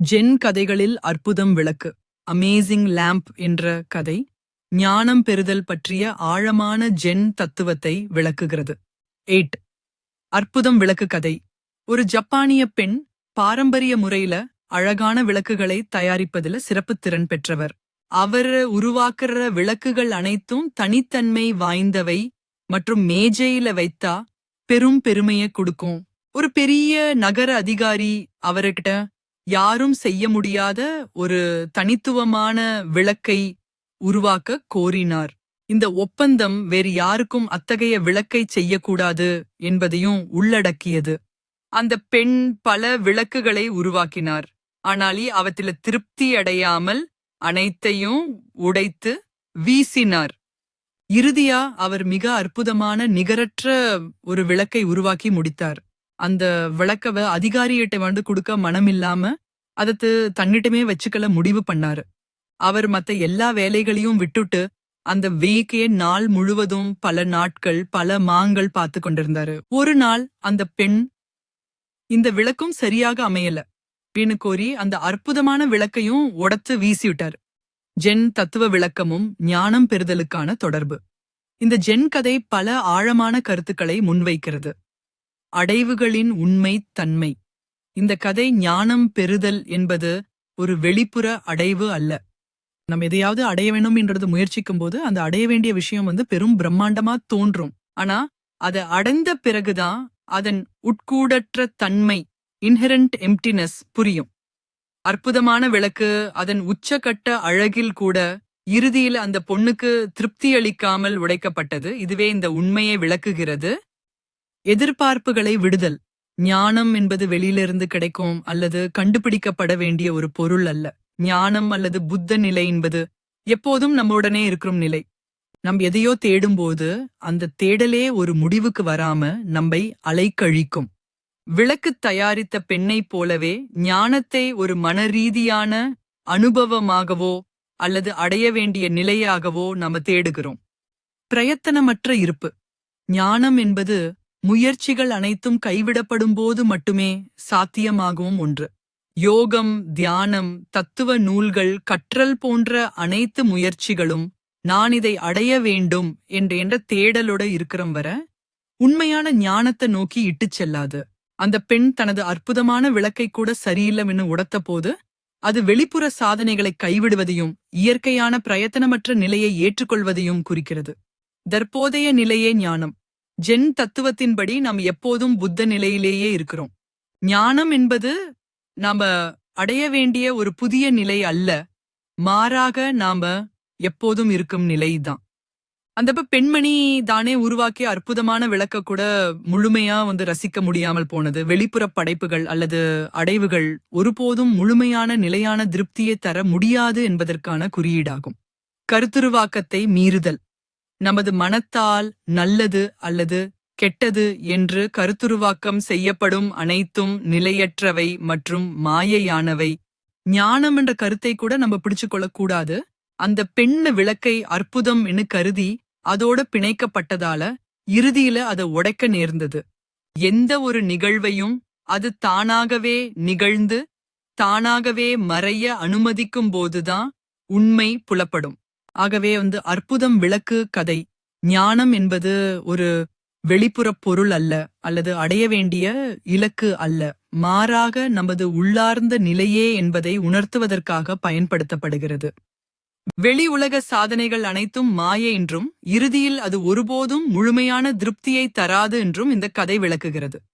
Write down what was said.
Gen கதைகளில் அற்புதம் விளக்கு. அமேசிங் லேம்ப் என்ற கதை ஞானம் பெறுதல் பற்றிய ஆழமான ஜென் தத்துவத்தை விளக்குகிறது. எயிட் அற்புதம் விளக்கு கதை. ஒரு ஜப்பானிய பெண் பாரம்பரிய முறையில அழகான விளக்குகளை தயாரிப்பதில் சிறப்பு திறன் பெற்றவர். அவர் உருவாக்குற விளக்குகள் அனைத்தும் தனித்தன்மை வாய்ந்தவை மற்றும் மேஜையில வைத்தா பெரும் பெருமையை கொடுக்கும். ஒரு பெரிய நகர அதிகாரி அவர்கிட்ட யாரும் செய்ய முடியாத ஒரு தனித்துவமான விளக்கை உருவாக்க கோரினார். இந்த ஒப்பந்தம் வேறு யாருக்கும் அத்தகைய விளக்கை செய்யக்கூடாது என்பதையும் உள்ளடக்கியது. அந்த பெண் பல விளக்குகளை உருவாக்கினார். ஆனால் அவற்றில திருப்தி அடையாமல் அனைத்தையும் உடைத்து வீசினார். இறுதியா அவர் மிக அற்புதமான நிகரற்ற ஒரு விளக்கை உருவாக்கி முடித்தார். அந்த விளக்கவ அதிகாரியிட்ட வந்து கொடுக்க மனமில்லாம அதத்து தன்னிட்டமே வச்சுக்கல முடிவு பண்ணாரு. அவர் மத்த எல்லா வேலைகளையும் விட்டுட்டு அந்த வீக்கே நாள் முழுவதும் பல நாட்கள் பல மாங்கள் பார்த்து கொண்டிருந்தாரு. ஒரு நாள் அந்த பெண் இந்த விளக்கும் சரியாக அமையல. வீணு கோரி அந்த அற்புதமான விளக்கையும் உடத்து வீசிவிட்டார். ஜென் தத்துவ விளக்கமும் ஞானம் பெறுதலுக்கான தொடர்பு. இந்த ஜென் கதை பல ஆழமான கருத்துக்களை முன்வைக்கிறது. அடைவுகளின் உண்மை தன்மை. இந்த கதை ஞானம் பெறுதல் என்பது ஒரு வெளிப்புற அடைவு அல்ல. நம்ம எதையாவது அடைய வேண்டும் என்றது முயற்சிக்கும் போது அந்த அடைய வேண்டிய விஷயம் வந்து பெரும் பிரம்மாண்டமா தோன்றும். ஆனா அதை அடைந்த பிறகுதான் அதன் உட்கூடற்ற தன்மை இன்ஹெரண்ட் எம்டினஸ் புரியும். அற்புதமான விளக்கு அதன் உச்சகட்ட அழகில் கூட இறுதியில் அந்த பொண்ணுக்கு திருப்தி அளிக்காமல் உடைக்கப்பட்டது. இதுவே இந்த உண்மையை விளக்குகிறது. எதிர்பார்ப்புகளை விடுதல். ஞானம் என்பது வெளியிலிருந்து கிடைக்கும் அல்லது கண்டுபிடிக்கப்பட வேண்டிய ஒரு பொருள் அல்ல. ஞானம் அல்லது புத்த நிலை என்பது எப்போதும் நம்முடனே இருக்கும் நிலை. நம் எதையோ தேடும்போது அந்த தேடலே ஒரு முடிவுக்கு வராம நம்மை அலைக்கழிக்கும். விளக்கு தயாரித்த பெண்ணைப் போலவே ஞானத்தை ஒரு மனரீதியான அனுபவமாகவோ அல்லது அடைய வேண்டிய நிலையாகவோ நாம தேடுகிறோம். பிரயத்தனமற்ற இருப்பு. ஞானம் என்பது முயற்சிகள் அனைத்தும் கைவிடப்படும் போது மட்டுமே சாத்தியமாகவும் ஒன்று. யோகம் தியானம் தத்துவ நூல்கள் கற்றல் போன்ற அனைத்து முயற்சிகளும் நான் இதை அடைய வேண்டும் என்ற என்ற தேடலோட இருக்கிறம் வர உண்மையான ஞானத்தை நோக்கி இட்டுச் செல்லாது. அந்த பெண் தனது அற்புதமான விளக்கை கூட சரியில்லைன்னு உடத்த போது அது வெளிப்புற சாதனைகளை கைவிடுவதையும் இயற்கையான பிரயத்தனமற்ற நிலையை ஏற்றுக்கொள்வதையும் குறிக்கிறது. தற்போதைய நிலையே ஞானம். ஜென் தத்துவத்தின்படி நாம் எப்போதும் புத்த நிலையிலேயே இருக்கிறோம். ஞானம் என்பது நாம அடைய வேண்டிய ஒரு புதிய நிலை அல்ல. மாறாக நாம எப்போதும் இருக்கும் நிலைதான் அந்த பெண்மணி தானே உருவாக்கிய அற்புதமான விளக்க கூட முழுமையா வந்து ரசிக்க முடியாமல் போனது. வெளிப்புற படைப்புகள் அல்லது அடைவுகள் ஒருபோதும் முழுமையான நிலையான திருப்தியை தர முடியாது என்பதற்கான குறியீடாகும். கருத்துருவாக்கத்தை மீறுதல். நமது மனத்தால் நல்லது அல்லது கெட்டது என்று கருத்துருவாக்கம் செய்யப்படும் அனைத்தும் நிலையற்றவை மற்றும் மாயையானவை. ஞானம் என்ற கருத்தை கூட நம்ம பிடிச்சு கொள்ளக்கூடாது. அந்த பெண்ணு விளக்கை அற்புதம் என்று கருதி அதோட பிணைக்கப்பட்டதால இறுதியில அதை உடைக்க நேர்ந்தது. எந்த ஒரு நிகழ்வையும் அது தானாகவே நிகழ்ந்து தானாகவே மறைய அனுமதிக்கும் போதுதான் உண்மை புலப்படும். ஆகவே வந்து அற்புதம் விளக்கு கதை. ஞானம் என்பது ஒரு வெளிப்புற பொருள் அல்ல அல்லது அடைய வேண்டிய இலக்கு அல்ல. மாறாக நமது உள்ளார்ந்த நிலையே என்பதை உணர்த்துவதற்காக பயன்படுத்தப்படுகிறது. வெளி உலக சாதனைகள் அனைத்தும் மாயை என்றும் இறுதியில் அது ஒருபோதும் முழுமையான திருப்தியை தராது என்றும் இந்த கதை விளக்குகிறது.